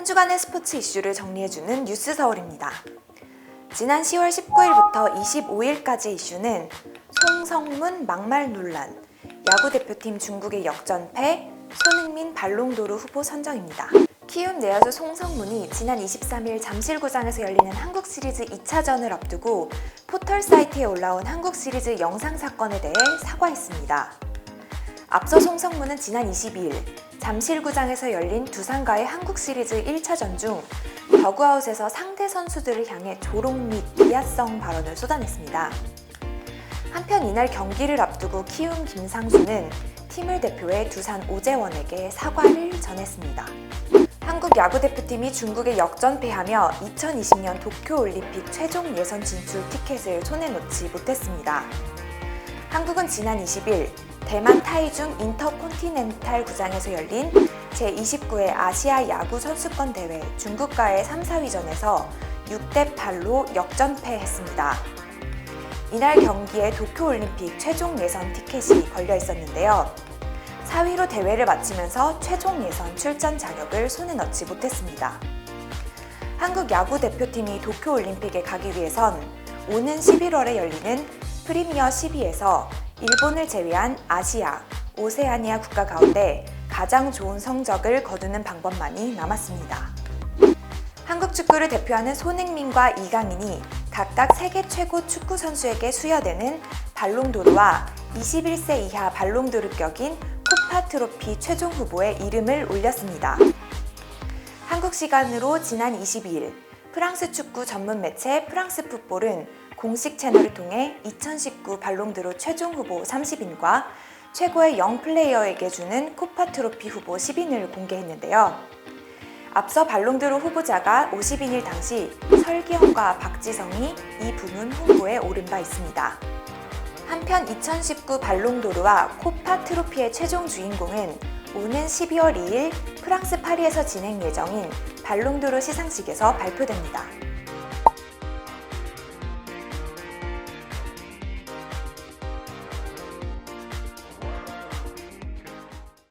한 주간의 스포츠 이슈를 정리해주는 뉴스 서울입니다. 지난 10월 19일부터 25일까지 이슈는 송성문 막말 논란, 야구 대표팀 중국의 역전패, 손흥민 발롱도르 후보 선정입니다. 키움 내야수 송성문이 지난 23일 잠실구장에서 열리는 한국 시리즈 2차전을 앞두고 포털 사이트에 올라온 한국 시리즈 영상 사건에 대해 사과했습니다. 앞서 송성문은 지난 22일 잠실구장에서 열린 두산과의 한국 시리즈 1차전 중 더그아웃에서 상대 선수들을 향해 조롱 및 비하성 발언을 쏟아냈습니다. 한편 이날 경기를 앞두고 키움 김상수는 팀을 대표해 두산 오재원에게 사과를 전했습니다. 한국 야구 대표팀이 중국에 역전패하며 2020년 도쿄 올림픽 최종 예선 진출 티켓을 손에 놓지 못했습니다. 한국은 지난 20일 대만 타이중 인터콘티넨탈 구장에서 열린 제29회 아시아 야구 선수권 대회 중국과의 3, 4위전에서 6대 8로 역전패했습니다. 이날 경기에 도쿄올림픽 최종 예선 티켓이 걸려 있었는데요. 4위로 대회를 마치면서 최종 예선 출전 자격을 손에 넣지 못했습니다. 한국 야구 대표팀이 도쿄올림픽에 가기 위해선 오는 11월에 열리는 프리미어 12에서 일본을 제외한 아시아, 오세아니아 국가 가운데 가장 좋은 성적을 거두는 방법만이 남았습니다. 한국 축구를 대표하는 손흥민과 이강인이 각각 세계 최고 축구 선수에게 수여되는 발롱도르와 21세 이하 발롱도르 격인 코파 트로피 최종 후보에 이름을 올렸습니다. 한국 시간으로 지난 22일 프랑스 축구 전문 매체 프랑스 풋볼은 공식 채널을 통해 2019 발롱드로 최종 후보 30인과 최고의 영 플레이어에게 주는 코파 트로피 후보 10인을 공개했는데요. 앞서 발롱드로 후보자가 50인일 당시 설기현과 박지성이 이 부문 후보에 오른 바 있습니다. 한편 2019 발롱도르와 코파 트로피의 최종 주인공은 오는 12월 2일 프랑스 파리에서 진행 예정인 발롱도르 시상식에서 발표됩니다.